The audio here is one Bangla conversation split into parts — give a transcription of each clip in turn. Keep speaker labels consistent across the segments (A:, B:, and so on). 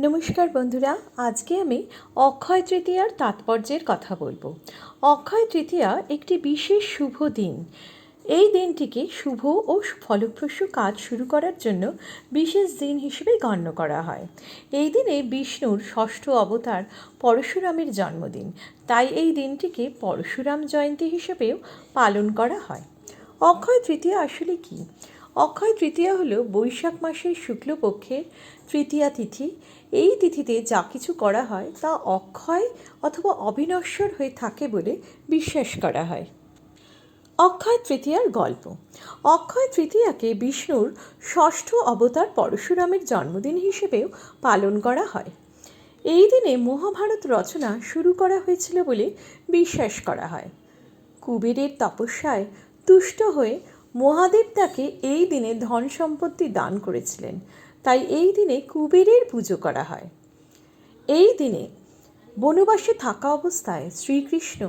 A: নমস্কার বন্ধুরা, আজকে আমি অক্ষয় তৃতীয়ার তাৎপর্যের কথা বলব। অক্ষয় তৃতীয়া একটি বিশেষ শুভ দিন। এই দিনটিকে শুভ ও ফলপ্রসূ কাজ শুরু করার জন্য বিশেষ দিন হিসেবে গণ্য করা হয়। এই দিনে বিষ্ণুর ষষ্ঠ অবতার পরশুরামের জন্মদিন। তাই এই দিনটিকে পরশুরাম জয়ন্তী হিসেবেও পালন করা হয়। অক্ষয় তৃতীয়া আসলে কী? অক্ষয় তৃতীয়া হল বৈশাখ মাসের শুক্লপক্ষের তৃতীয়া তিথি। এই তিথিতে যা কিছু করা হয় তা অক্ষয় অথবা অবিনশ্বর হয়ে থাকে বলে বিশ্বাস করা হয়। অক্ষয় তৃতীয়ার গল্প। অক্ষয় তৃতীয়াকে বিষ্ণুর ষষ্ঠ অবতার পরশুরামের জন্মদিন হিসেবেও পালন করা হয়। এই দিনে মহাভারত রচনা শুরু করা হয়েছিল বলে বিশ্বাস করা হয়। কুবেরের তপস্যায় তুষ্ট হয়ে মহাদেব তাকে এই দিনে ধন সম্পত্তি দান করেছিলেন। তাই এই দিনে কুবেরের পুজো করা হয়। এই দিনে বনবাসে থাকা অবস্থায় শ্রীকৃষ্ণ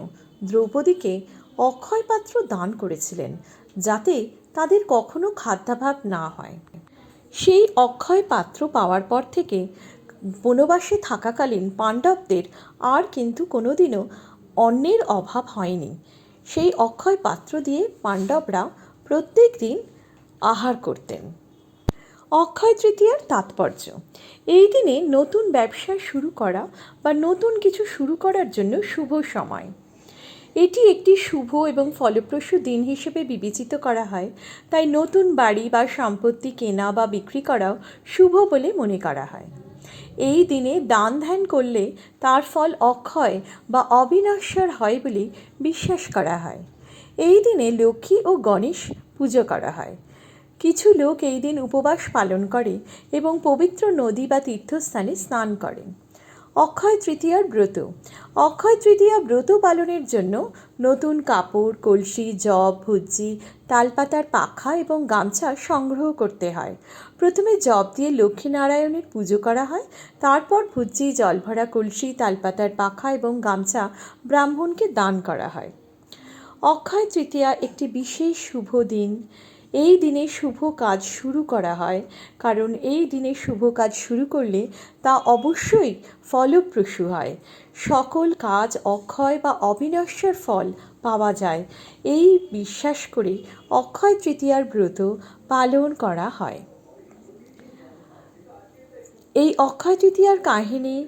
A: দ্রৌপদীকে অক্ষয় পাত্র দান করেছিলেন যাতে তাদের কখনো খাদ্যাভাব না হয়। সেই অক্ষয় পাত্র পাওয়ার পর থেকে বনবাসে থাকাকালীন পাণ্ডবদের আর কিন্তু কোনোদিনও অন্নের অভাব হয়নি। সেই অক্ষয় পাত্র দিয়ে পাণ্ডবরা প্রত্যেক দিন আহার করতেন। অক্ষয় তৃতীয়ার তাৎপর্য, এই দিনে নতুন ব্যবসা শুরু করা বা নতুন কিছু শুরু করার জন্য শুভ সময়। এটি একটি শুভ এবং ফলপ্রসূ দিন হিসেবে বিবেচিত করা হয়, তাই নতুন বাড়ি বা সম্পত্তি কেনা বা বিক্রি করাও শুভ বলে মনে করা হয়। এই দিনে দান ধ্যান করলে তার ফল অক্ষয় বা অবিনশ্বর হয় বলে বিশ্বাস করা হয়। এই দিনে লক্ষ্মী ও গণেশ পুজো করা হয়। কিছু লোক এই দিন উপবাস পালন করে এবং পবিত্র নদী বা তীর্থস্থানে স্নান করেন অক্ষয় তৃতীয়ার ব্রত। অক্ষয় তৃতীয়া ব্রত পালনের জন্য নতুন কাপড়, কলসি, জব, ভুজ্জি, তালপাতার পাখা এবং গামছা সংগ্রহ করতে হয়। প্রথমে জব দিয়ে লক্ষ্মীনারায়ণের পুজো করা হয়। তারপর ভুজ্জি, জলভরা, কলসি, তালপাতার পাখা এবং গামছা ব্রাহ্মণকে দান করা হয়। অক্ষয় তৃতীয়া একটি বিশেষ শুভ দিন। এই দিনে শুভ কাজ শুরু করা হয়, কারণ এই দিনে শুভ কাজ শুরু করলে তা অবশ্যই ফলপ্রসূ হয়। সকল কাজ অক্ষয় বা অবিনশ্বর ফল পাওয়া যায়। এই বিশ্বাস করে অক্ষয় তৃতীয়ার ব্রত পালন করা হয়। এই অক্ষয় তৃতীয়ার কাহিনী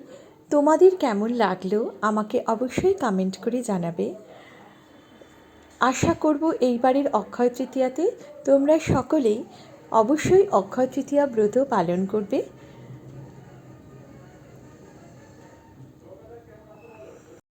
A: তোমাদের কেমন লাগল আমাকে অবশ্যই কমেন্ট করে জানাবে। আশা করব এইবারের অক্ষয় তৃতীয়াতে তোমরা সকলেই অবশ্যই অক্ষয় তৃতীয়া ব্রত পালন করবে।